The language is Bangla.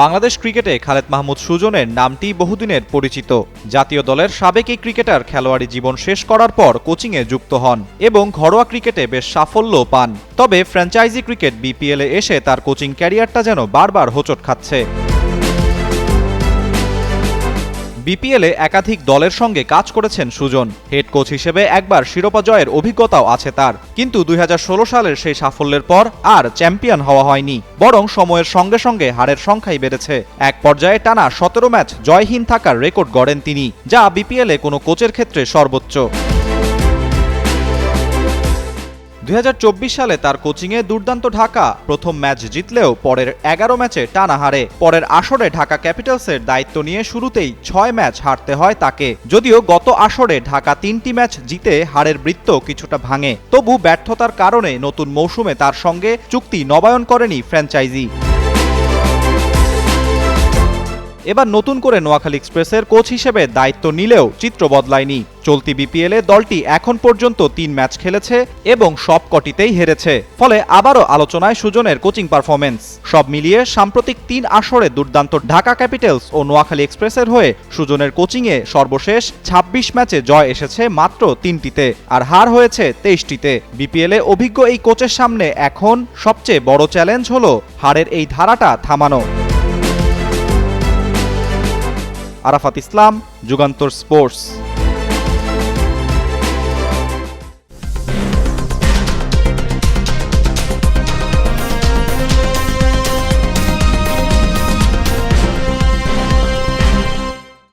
বাংলাদেশ ক্রিকেটে খালেদ মাহমুদ সুজনের নামটি বহুদিনের পরিচিত। জাতীয় দলের সাবেক এই ক্রিকেটার খেলোয়াড়ি জীবন শেষ করার পর কোচিংয়ে যুক্ত হন এবং ঘরোয়া ক্রিকেটে বেশ সাফল্য পান। তবে ফ্র্যাঞ্চাইজি ক্রিকেট বিপিএলে এসে তার কোচিং ক্যারিয়ারটা যেন বারবার হোঁচট খাচ্ছে। বিপিএলে একাধিক দলের সঙ্গে কাজ করেছেন সুজন। হেড কোচ হিসেবে একবার শিরোপা জয়ের অভিজ্ঞতাও আছে তার। কিন্তু দুই হাজার ষোলো সালের সেই সাফল্যের পর আর চ্যাম্পিয়ন হওয়া হয়নি, বরং সময়ের সঙ্গে সঙ্গে হারের সংখ্যাই বেড়েছে। এক পর্যায়ে টানা সতেরো ম্যাচ জয়হীন থাকার রেকর্ড গড়েন তিনি, যা বিপিএলে কোনো কোচের ক্ষেত্রে সর্বোচ্চ। দুই হাজার চব্বিশ সালে তার কোচিংয়ে দুর্দান্ত ঢাকা প্রথম ম্যাচ জিতলেও পরের এগারো ম্যাচে টানা হারে। পরের আসরে ঢাকা ক্যাপিটালসের দায়িত্ব নিয়ে শুরুতেই ছয় ম্যাচ হারতে হয় তাকে। যদিও গত আসরে ঢাকা তিনটি ম্যাচ জিতে হারের বৃত্ত কিছুটা ভাঙে। তবু ব্যর্থতার কারণে নতুন মৌসুমে তার সঙ্গে চুক্তি নবায়ন করেনি ফ্র্যাঞ্চাইজি। এবার নতুন করে নোয়াখালী এক্সপ্রেসের কোচ হিসেবে দায়িত্ব নিলেও চিত্র বদলায়নি। চলতি বিপিএলে দলটি এখন পর্যন্ত তিন ম্যাচ খেলেছে এবং সব কটিতেই হেরেছে। ফলে আবারও আলোচনায় সুজনের কোচিং পারফরমেন্স সব মিলিয়ে সাম্প্রতিক তিন আসরে দুর্দান্ত ঢাকা ক্যাপিটালস ও নোয়াখালী এক্সপ্রেসের হয়ে সুজনের কোচিংয়ে সর্বশেষ ২৬ ম্যাচে জয় এসেছে মাত্র তিনটিতে আর হার হয়েছে তেইশটিতে। বিপিএলে অভিজ্ঞ এই কোচের সামনে এখন সবচেয়ে বড় চ্যালেঞ্জ হল হারের এই ধারাটা থামানো। আরাফাত ইসলাম যুগান্তর স্পোর্টস।